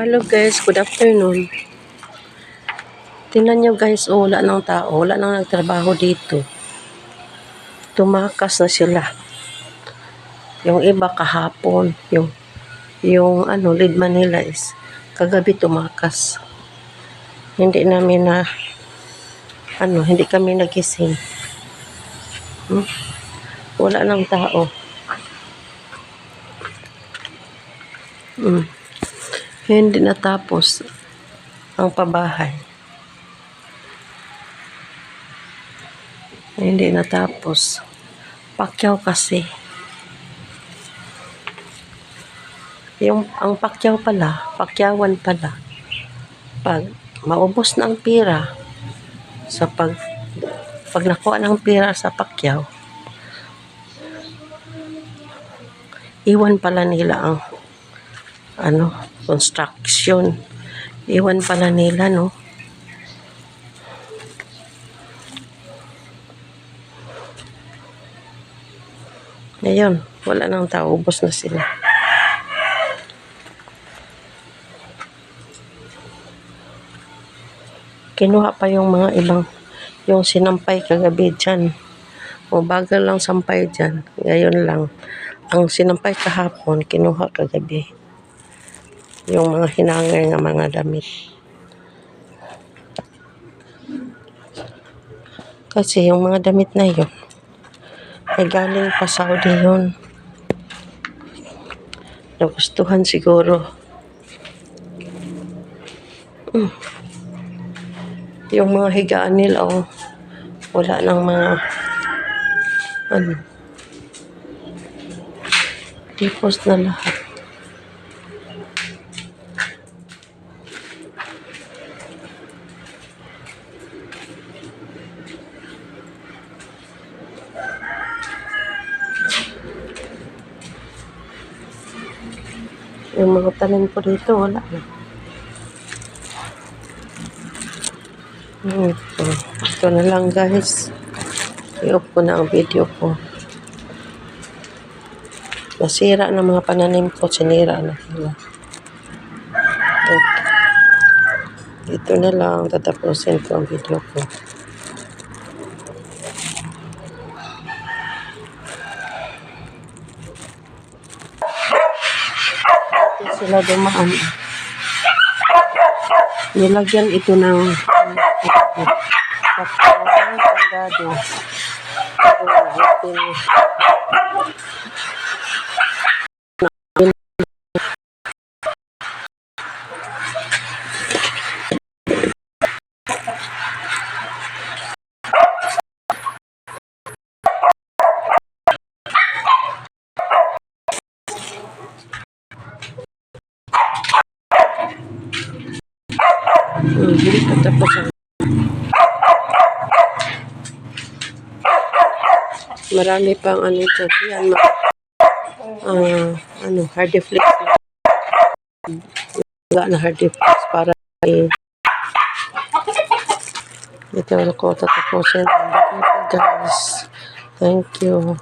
Hello guys, good afternoon. Tingnan nyo guys, oh, wala nang tao, wala nang nagtrabaho dito. Tumakas na sila. Yung iba kahapon, yung yung ano, lead Manila is kagabi tumakas. Hindi namin na ano, hindi kami nagising. Hmm? Wala nang tao. Hmm. Hindi natapos ang pabahay. Hindi natapos. Pakyaw kasi. Yung, ang pakyaw pala, pakyawan pala, pag maubos na ang pira, sa pag, pag nakuha ng pira sa pakyaw, iwan pala nila ang ano, construction. Iwan pala nila, no? Ngayon, wala nang tao. Ubos na sila. Kinuha pa yung mga ibang, yung sinampay kagabi dyan. O bagal lang sampay dyan. Ngayon lang. Ang sinampay kahapon, kinuha kagabi yung mga hinangay ng mga damit. Kasi yung mga damit na yun, ay galing pa Saudi yun. Nagustuhan siguro. Mm. Yung mga higaan nila, oh, wala nang mga, ano, tipos na lahat. Yung mga tanim ko dito, wala na. Ito. Ito na lang guys. I-off ko na ang video ko. Nasira na mga pananim ko. Sinira na sila. Okay. Ito na lang. Tatapusin ko ang video ko. Ito sila dumaan. Nilagyan ito ng kapatid sandado. Ang Marami pang ano dyan. Yan, mga, ah, ano, hard flex. Wala na hard flex para eh, ito ko tatapusin. Guys, thank you.